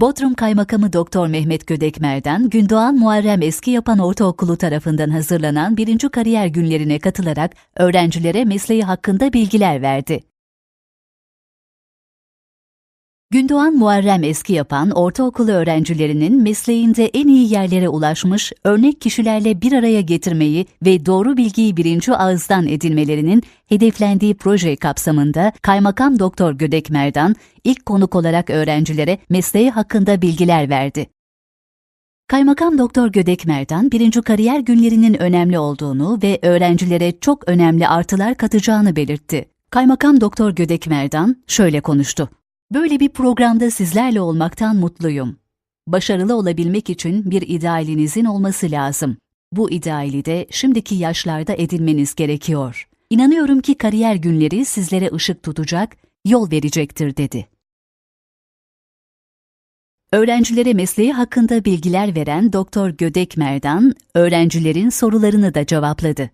Bodrum Kaymakamı Doktor Mehmet Gödekmer'den Gündoğan Muharrem Eski Yapan Ortaokulu tarafından hazırlanan birinci kariyer günlerine katılarak öğrencilere mesleği hakkında bilgiler verdi. Gündoğan Muharrem Eski Yapan ortaokulu öğrencilerinin mesleğinde en iyi yerlere ulaşmış örnek kişilerle bir araya getirmeyi ve doğru bilgiyi birinci ağızdan edinmelerinin hedeflendiği proje kapsamında Kaymakam Doktor Gödekmer'dan ilk konuk olarak öğrencilere mesleği hakkında bilgiler verdi. Kaymakam Doktor Gödekmer'den birinci kariyer günlerinin önemli olduğunu ve öğrencilere çok önemli artılar katacağını belirtti. Kaymakam Doktor Gödekmer'den şöyle konuştu. Böyle bir programda sizlerle olmaktan mutluyum. Başarılı olabilmek için bir idealinizin olması lazım. Bu ideali de şimdiki yaşlarda edinmeniz gerekiyor. İnanıyorum ki kariyer günleri sizlere ışık tutacak, yol verecektir dedi. Öğrencilere mesleği hakkında bilgiler veren Doktor Gödekmer'dan öğrencilerin sorularını da cevapladı.